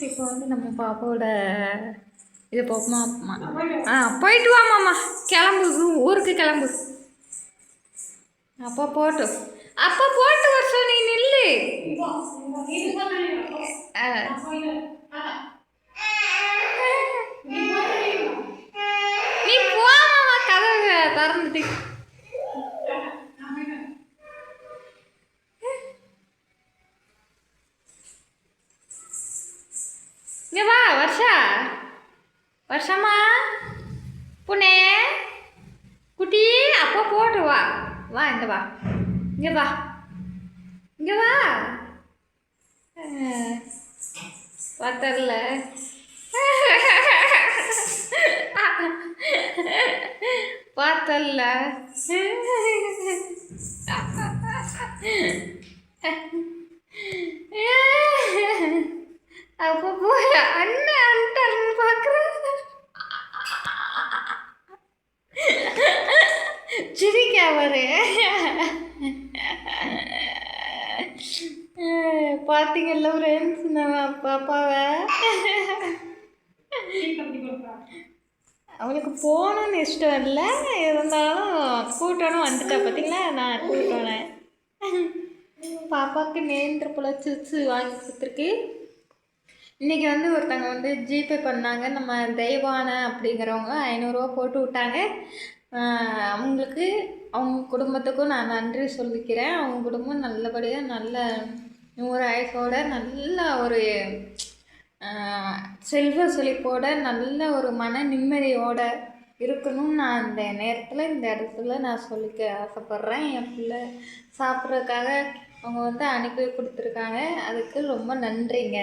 இப்போ வந்து நம்ம பாப்பாவோட இது போமா ஆ போயிட்டு வாமாம்மா கிளம்பு ஊருக்கு கிளம்பு. அப்பா போட்டு அப்பா போட்டு வருஷம் நீ நில்லு. ஆ. நீ போமாம்மா கதவை திறந்துட்டு. இங்க வா வர்ஷா. வருஷமா புனே. குட்டி அப்போ போட்டு வா. வா இங்கே வா. இங்க வா. இங்க வா. பார்த்தல பார்த்தல அப்போ போய் அண்ணன் அன்ட்டாருன்னு பார்க்குறேன் சிரிக்க அவரு பார்த்தீங்கல்ல ஃப்ரெண்ட்ஸ் நம்ம பாப்பாவை? அவளுக்கு போகணும்னு இஷ்டம் இல்லை. இருந்தாலும் கூட்டணும் வந்துட்டா பார்த்தீங்களா நான் கூட்டணேன் பாப்பாவுக்கு நேந்திர பழம் சிப்ஸு வாங்கி கொடுத்துருக்கு. இன்றைக்கி வந்து ஒருத்தவங்க வந்து ஜிபே பண்ணாங்க. நம்ம தெய்வான அப்படிங்கிறவங்க ஐநூறுரூவா போட்டு விட்டாங்க. அவங்களுக்கு அவங்க குடும்பத்துக்கும் நான் நன்றி சொல்லிக்கிறேன். அவங்க குடும்பம் நல்லபடியாக நல்ல நூறு ஆயுசோட நல்ல ஒரு செல்வ செழிப்போட நல்ல ஒரு மன நிம்மதியோட இருக்கணும்னு நான் இந்த நேரத்தில் இந்த இடத்துல நான் சொல்லிக்க ஆசைப்பட்றேன். என் பிள்ளை சாப்பிட்றதுக்காக அவங்க வந்து அனுப்பி கொடுத்துருக்காங்க. அதுக்கு ரொம்ப நன்றிங்க.